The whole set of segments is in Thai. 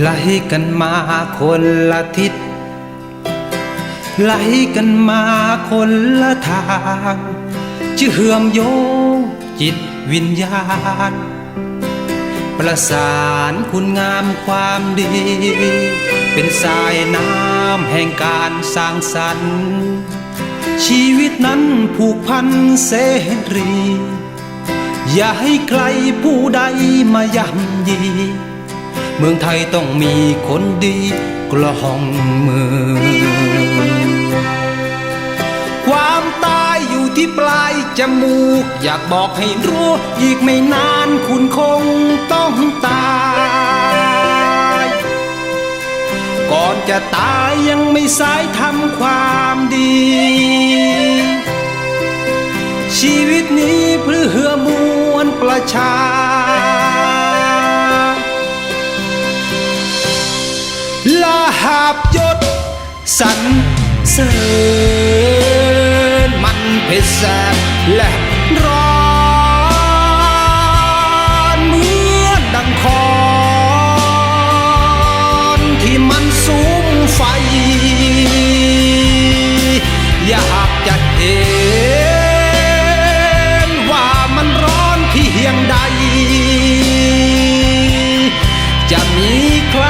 ไหลกันมาคนละทิศไหลกันมาคนละทางจะเหื่อมโยงจิตวิญญาณ ประสานคุณงามความดี เป็นสายน้ำแห่งการสร้างสรรค์ ชีวิตนั้นผูกพันเสรี อย่าให้ใครผู้ใดมาย่ำยี มืองไทยต้องมีคนดีกลองเมืองความตายอยู่ที่ปลายจมูก อยากบอกให้รู้ อีกไม่นานคุณคงต้องตาย ก่อนจะตายยังไม่สายทำความดี ชีวิตนี้เพื่อมวลประชา บยศสรรเสริญมันเพชรแสบและร้อนเหมือนดังคอนที่มันสูงไฟ อยากจะเห็นว่ามันร้อนที่เพียงใด จะมีใคร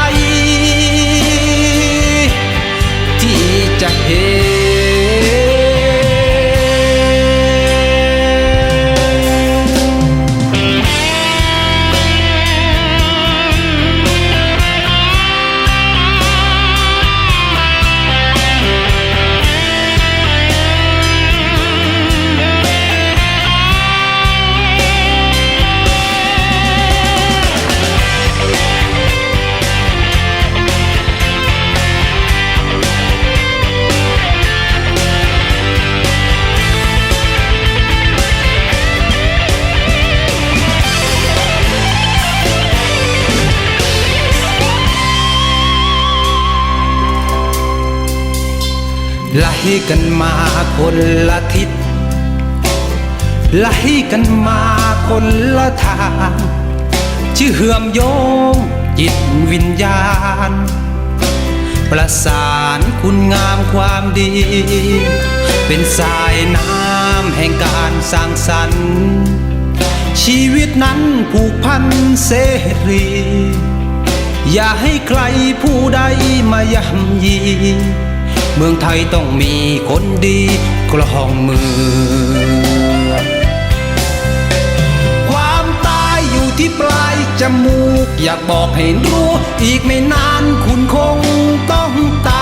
ไล่กันมาคนละทิศไล่กันมาคนละทางชื่อเหื่อมโยงจิตวิญญาณ ประสานคุณงามความดี เป็นสายน้ำแห่งการสร้างสรรค์ชีวิตนั้นผูกพันเสรี อย่าให้ใครผู้ใดมาย่ำยี เมืองไทยต้องมีคนดีกลองมือ ความตายอยู่ที่ปลายจมูก อยากบอกให้รู้ อีกไม่นานคุณคงต้องตาย